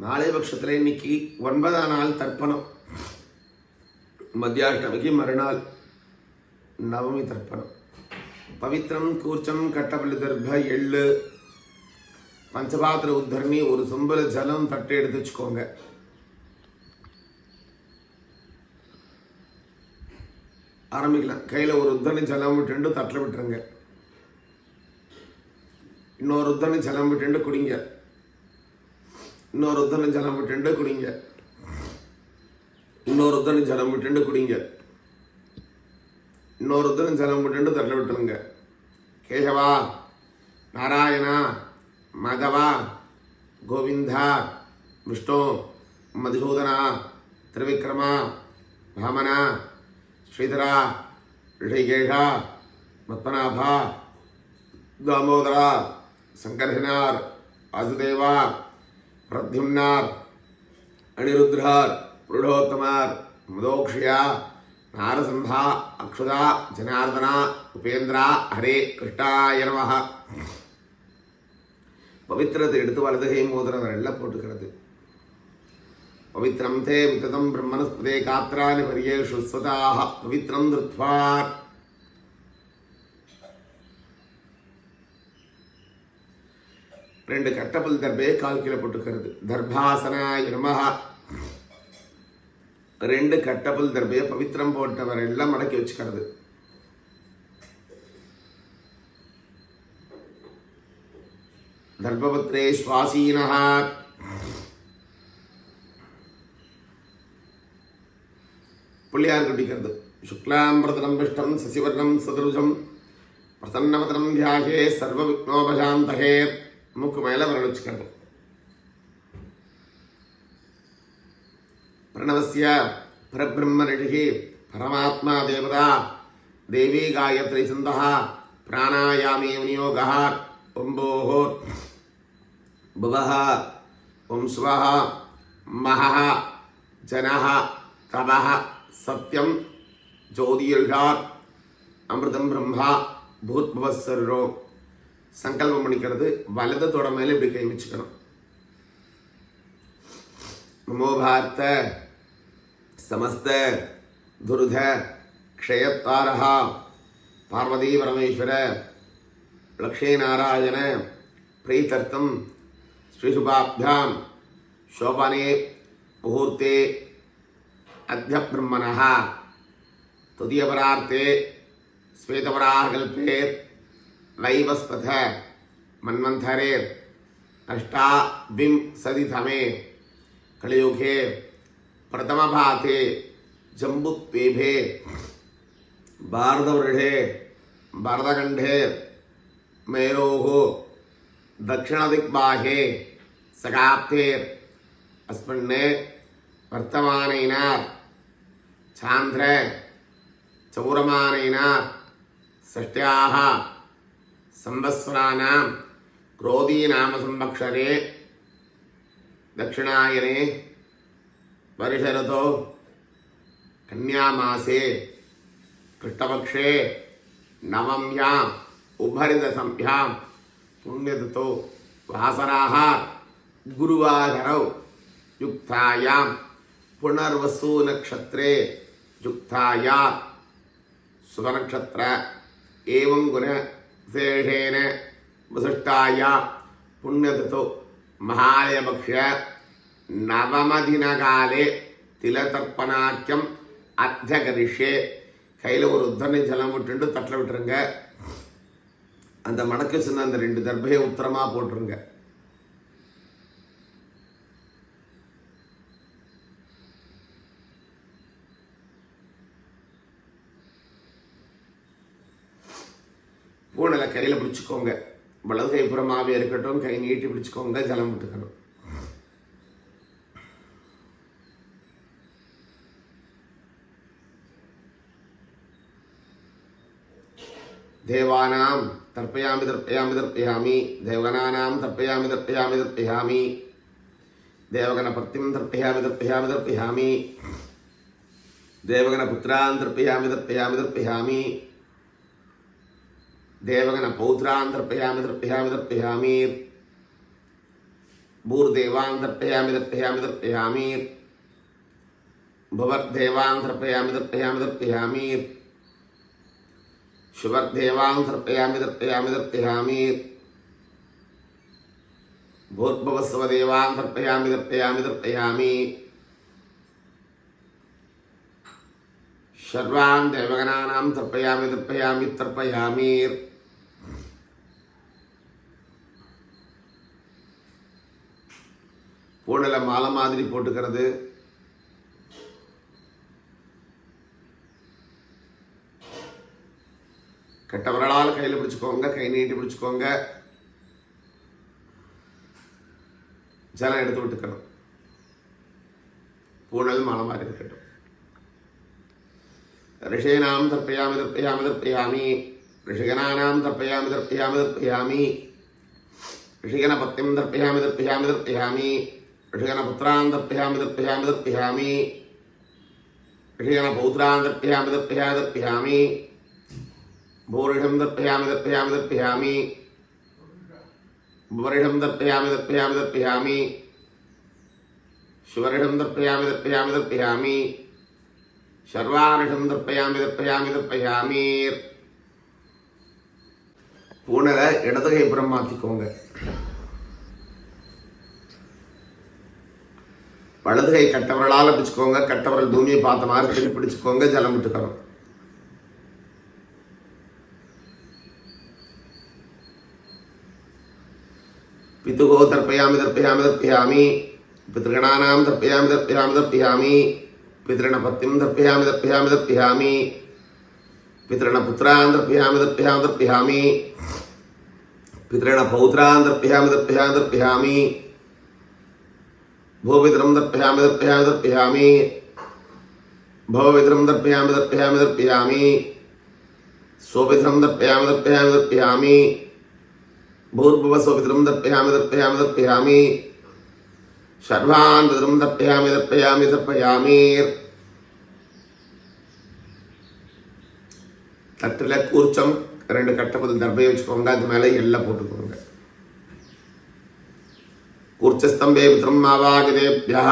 நாளை பட்சத்தில் இன்னைக்கு ஒன்பதாம் நாள் தர்ப்பணம். மத்தியாஷ்டமிக்கு மறுநாள் நவமி தர்ப்பணம். பவித்திரம் கூர்ச்சம் கட்டப்பள்ளி தர்ப எள்ளு பஞ்சபாத்திர உத்தரணி ஒரு சொம்பல ஜலம் தட்டு எடுத்து வச்சுக்கோங்க. ஆரம்பிக்கலாம். கையில் ஒரு உத்தரணி ஜலம் விட்டுண்டு தட்டில் விட்டுருங்க. இன்னொரு உத்தரணி ஜலம் விட்டுண்டு குடிங்க. இன்னொருத்தனை ஜலம் விட்டுண்டு குடிங்க. இன்னொருத்தனை ஜலம் விட்டுண்டு குடிங்க. இன்னொரு ஜலம் விட்டுண்டு தட்டில் விட்டுருங்க. கேசவா நாராயணா மாதவா கோவிந்தா விஷ்ணு மதுசூதனா திருவிக்ரமா பாமனா ஸ்ரீதரா ரிஷிகேஷா பத்மநாபா தாமோதரா சங்கர்ஹினார் வாசுதேவா பிரத்யும்னார் அனிருத்ரார் புருடோத்தமார் மதோக்ஷியா நாரசந்தா அக்ஷுதா ஜனார்தனா உபேந்திரா ஹரே கிருஷ்ணாய நமஹ. பவித்திரத்தை எடுத்து வலதுகை மோதிரம் எல்லாம் போட்டுக்கிறது. பவித்திரம் தே விததம் பிரம்மனஸ்பதே காத்திராணி பரியேஷு ஸ்வதாக பவித்திரம் திருத்வார். ரெண்டு கட்டபல் தர்பே கால் கீழே போட்டுக்கிறது. தர்பாசனாய நமஹ. ரெண்டு கட்டபல் தர்பே பவித்திரம் போட்டவர் எல்லாம் மடக்கி வச்சுக்கிறது. தர்பபத்ரே சுவாசீனஹா. பிள்ளையார் குடிக்கிறது சுக்லாம்பிரதனம் பிஷ்டம் சசிவர்ணம் சதுருஜம் பிரசன்னவதனம் தியாகே சர்வ விக்னோபசாந்தகே மூக்கு மேல விரல் வச்சுக்கிறது பிரணவசிய பரபிரம்ம ரிஷி பரமாத்மா தேவதா தேவி காயத்ரி சந்தா பிராணாயாமே விநியோகா ஒம்போஹோ புவः ॐ स्वः महः जनः तपः सत्यं ஜோதியர்கார் அமிர்தம் பிரம்மா பூத்பவஸ்வரோ സങ്കല്പം പണിക്കരുത് വലത് തുടമയിൽ ഇവിടെ കൈവച്ചിക്കണം നമോ ഭാരത സമസ്ത ദുർഗ ക്ഷയത്താരഹ പാർവതി പരമേശ്വര ലക്ഷ്മീനാരായണ പ്രീതർത്ഥം ശ്രീശുഭാഭ്യാം ശോഭനെ മുഹൂർത്തെ അധ്യബ്രഹ്മണ തുതീയപരാർത്ഥേ ശ്വേതപരാകൽപേ लैवस्पथ मन्वंथरे अष्टा बिम सदिथमे अष्टाविंशतितमे कलियुगे प्रथमभागे जम्बुत्वेभे भारतवृढे भारतखण्डे दक्षिण दक्षिणदिग्बाहे सकाप्ते अस्मिन् वर्तमानेन चान्द्र चौरमानेन षष्ट्याः సంవత్సరాణం క్రోధీనామ సంవత్సరే దక్షిణాయనే వర్షరతో కన్యామాసే కృష్ణపక్షే నవమ్యాం ఉభరిదసంభ్యాం పుణ్యతతో వాసనా గురువాధరౌ యుక్తాయాం పునర్వసు నక్షత్రే యుక్తాయా శుభనక్షత్ర ఏం గుణ விசேஷேன வசிஷ்டாய புண்ணியதோ மகாலயபக்ஷ நவமதினகாலே திலதர்ப்பணாக்கியம் அர்த்தகரிஷே கையில் ஒரு உத்தரணி ஜலம் விட்டுண்டு தட்டில் விட்டுருங்க அந்த மடக்கு சின்ன அந்த ரெண்டு தர்பையை உத்தரமாக போட்டுருங்க. எப்பவும் நல்லா கையில் பிடிச்சிக்கோங்க வலது கைப்புறமாகவே இருக்கட்டும் கை நீட்டி பிடிச்சிக்கோங்க ஜலம் விட்டுக்கணும். தேவானாம் தர்ப்பயாமி தர்ப்பயாமி தர்ப்பயாமி தேவகனானாம் தர்ப்பயாமி தர்ப்பயாமி தர்ப்பயாமி தேவகன பக்திம் தர்ப்பயாமி தர்ப்பயாமி தர்ப்பயாமி தேவகன புத்திரான் தர்ப்பயாமி தர்ப்பயாமி தர்ப்பயாமி దేవగణ పౌత్రాంతర్పయామి దర్పయామి దర్పయామీర్ భూర్దేవాన్ దర్పయామి దర్పయామి దర్పయామీర్ భువర్దేవాన్ దర్పయామి దర్పయామి దర్పయామీర్ శువర్దేవాన్ దర్పయామి దర్పయామి దర్పయామీర్ भूर्भवस्वदेवान् तर्पयामि तर्पयामि तर्पयामि सर्वान् देवगणानां तर्पयामि तर्पयामि तर्पयामि ஓடலை மாலை மாதிரி போட்டுக்கிறது. கெட்டவர்களால் விரலால் கையில் பிடிச்சிக்கோங்க கை நீட்டி பிடிச்சிக்கோங்க. ஜலம் எடுத்து விட்டுக்கணும். பூனல் மாலை மாதிரி இருக்கட்டும். ரிஷயனாம் தர்ப்பயாமி தர்ப்பயாமி தர்ப்பயாமி. ரிஷிகனானாம் தர்ப்பயாமி தர்ப்பயாமி தர்ப்பயாமி. ரிஷிகன பத்தியம் தர்ப்பயாமி தர்ப்பயாமி தர்ப்பயாமி. ரிஷகனபுத்திராந்தப்பியாமிதப்பியாமிதப்பியாமி ரிஷகனபௌத்திராந்தப்பியாமிதப்பியாதப்பியாமி பூரிடம் தர்ப்பயாமிதப்பயாமிதப்பயாமி புவரிடம் தர்ப்பயாமிதப்பயாமிதப்பயாமி சிவரிடம் தர்ப்பயாமிதப்பயாமிதப்பயாமி சர்வானிடம் தர்ப்பயாமிதப்பயாமிதப்பயாமீர் பூனரை இடதுகை பிரம்மாத்திக்கோங்க வலது கை கட்டவரலால் பிடிச்சிக்கோங்க கட்டவரல் பூமியை பார்த்த மாதிரி திருப்பி பிடிச்சிக்கோங்க ஜலம் விட்டுக்கணும். பித்துகோ தர்ப்பயாமி தர்ப்பயாமி தர்ப்பயாமி. பித்ருகணானாம் தர்ப்பயாமி தர்ப்பயாமி தர்ப்பயாமி. பித்ருணபத்திம் தர்ப்பயாமி தர்ப்பயாமி தர்ப்பயாமி. பித்ருணபுத்திரான் தர்ப்பயாமி தர்ப்பயாமி தர்ப்பயாமி. பித்ருணபௌத்திரான் தர்ப்பயாமி தர்ப்பயாமி தர்ப்பயாமி. भूपितरं दर्पयामि दर्पयामि दर्पयामि भवपितरं दर्पयामि दर्पयामि दर्पयामि स्वपितरं दर्पयामि दर्पयामि दर्पयामि भूर्भुवस्वपितरं दर्पयामि दर्पयामि दर्पयामि सर्वान् पितरं दर्पयामि दर्पयामि दर्पयामि தட்டில் கூர்ச்சம் ரெண்டு கட்டப்பது தர்பையை வச்சுக்கோங்க அது மேலே எல்லாம் போட்டுக்கோங்க கூர்ச்சஸ்தம்பே பித்ரம் ஆவாகிதேபியா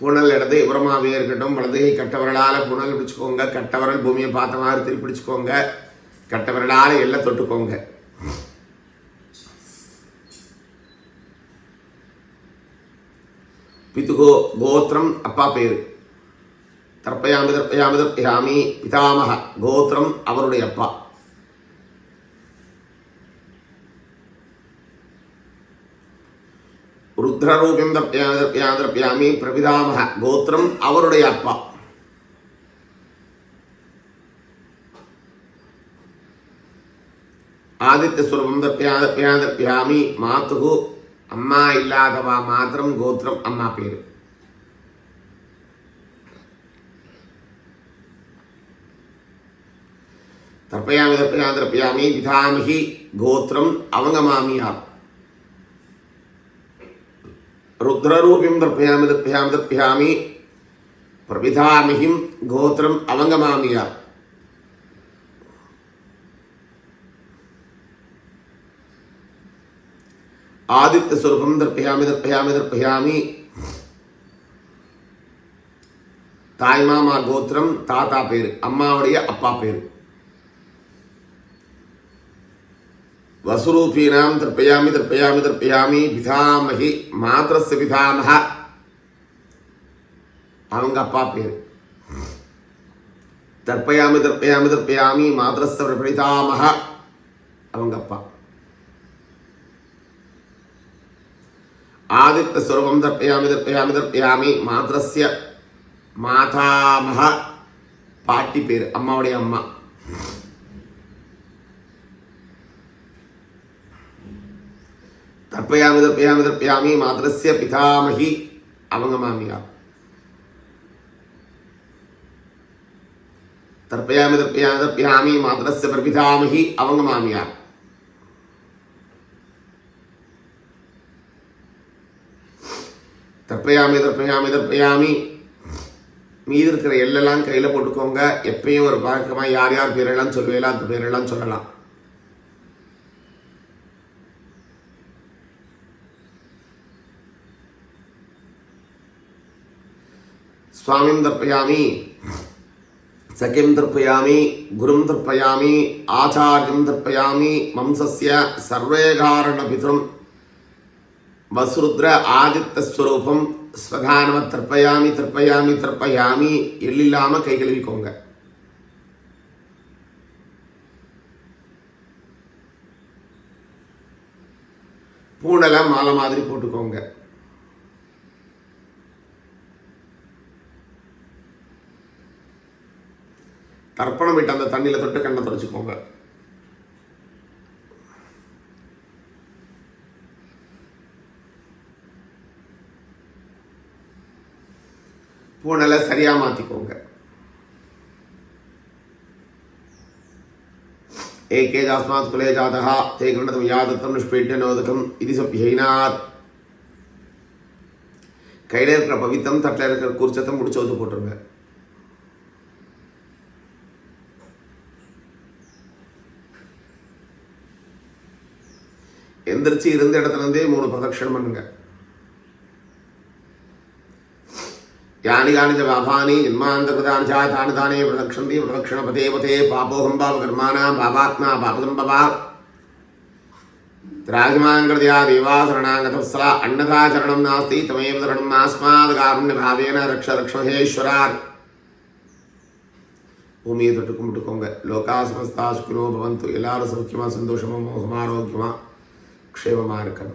புனல் இடது உரமாவே இருக்கட்டும் வலதுகை கட்டவரலால் புனல் பிடிச்சுக்கோங்க. கட்டவரல் பூமியை பார்த்த மாதிரி திருப்பி பிடிச்சிக்கோங்க. கட்டவரலால் எல்லாம் தொட்டுக்கோங்க. பிதுகோ கோத்திரம் அப்பா பேர் தர்ப்பயாமி தர்ப்பயாமி தர்ப்பயாமி பிதாமக கோத்திரம் அவருடைய அப்பா। ருத்ரரூபியம் தர்ப்பயாமி தர்ப்பயாமி தர்ப்பயாமி பிரபிதாமக கோத்திரம் அவருடைய அப்பா। ஆதித்யஸ்வரூபம் தர்ப்பயா தர்ப்பயா தர்ப்பயாமி மாத்துகு அம்மா இல்லாதவா மாத்திரம் கோத்திரம் அம்மா பேரு. தர்ப்பயாமி தர்ப்பயா தர்ப்பயாமி பிதாமிகி கோத்திரம் அவங்க மாமியார். ருத்ரரூபியம் தர்ப்பயாமி தர்ப்பயாமி தர்ப்பயாமி பிரபிதாமிகிம் கோத்திரம் அவங்க மாமியார். ஆதித்ய சுரூபம் தர்ப்பயாமி தர்ப்பயாமி தர்ப்பயாமி தாய்மாமா கோத்திரம் தாத்தா பேரு அம்மாவுடைய அப்பா பேரு வசுரூபீனாம் தர்ப்பயாமி தர்ப்பயாமி தர்ப்பயாமி பிதாமகி மாத்திரஸ்ய பிதாமக அவங்க அப்பா பேரு தர்ப்பயாமி தர்ப்பயாமி தர்ப்பயாமி மாத்திரஸ்ய பிரபிதாமக அவங்க அப்பா ஆதித்த ஸ்வரூபம் தர்ப்பயாமி தர்ப்பயாமி தர்ப்பயாமி மாத்திரஸ்ய மாதாமக பாட்டி பேர் அம்மாவுடைய அம்மா தர்ப்பயாமி தர்ப்பயாமி தர்ப்பயாமி மாத்திரஸ்ய பிதாமகி அவங்க மாமியார் தர்ப்பயாமி தர்ப்பயாமி தர்ப்பயாமி மாத்திரஸ்ய தற்பையாமி தற்பையாமி தற்பையாமி மீதி இருக்கிற எல்லாம் கையில் போட்டுக்கோங்க. எப்பயும் ஒரு பழக்கமாக யார் யார் பேரெல்லாம் சொல்லுவேலோ அந்த பேரெல்லாம் சொல்லலாம். சுவாமியும் தற்பயாமி சகியம் தர்ப்பயாமி குரும் தர்ப்பயாமி ஆச்சாரியம் தர்ப்பயாமி மம்சசிய சர்வேகாரண வசுருத்ர ஆதித்த ஸ்வரூபம். ஸ்வகானவ திருப்பயாமி திருப்பயாமி திருப்பயாமி. எள்ளில்லாம கை கழுவிக்கோங்க. பூனலை மாலை மாதிரி போட்டுக்கோங்க. தர்ப்பணம் விட்டு அந்த தண்ணியில் தொட்டு கண்ணை தொடச்சிக்கோங்க. ஊனலை சரியாக மாற்றிக்கோங்க ஏகே ஜாஸ்மாத் குலே ஜாதகா தே கிருணதம் யாதத்தம் நிஷ்பேட்ய நோதகம் இது சப்யைனாத். கையில் இருக்கிற பவித்தம் தட்டில் இருக்கிற குறிச்சத்தை முடிச்சு வந்து போட்டுருங்க. எந்திரிச்சு இருந்த இடத்துல இருந்தே மூணு பிரதட்சணம் பண்ணுங்கள் யானி யானி ச பாபானி ஜன்மாந்தகிருதானி சா தானி தானே பிரதக்ஷந்தி பிரதக்ஷண பதே பதே பாபோகம் பாப கர்மானாம் பாபாத்மா பாபதம் பவா திராகிமாங்கிருதியா தேவாசரணாங்கதஸ்லா அன்னதாச்சரணம் நாஸ்தி தமேவ சரணம் ஆஸ்மாத் காருண்ய பாவேன ரக்ஷ ரக்ஷமஹேஸ்வரார் பூமியை தொட்டு கும்பிட்டுக்கோங்க லோகா சமஸ்தா சுக்கினோ பவந்து எல்லாரும் சௌக்கியமா சந்தோஷமா மோகமா ஆரோக்கியமா க்ஷேமமா இருக்கணும்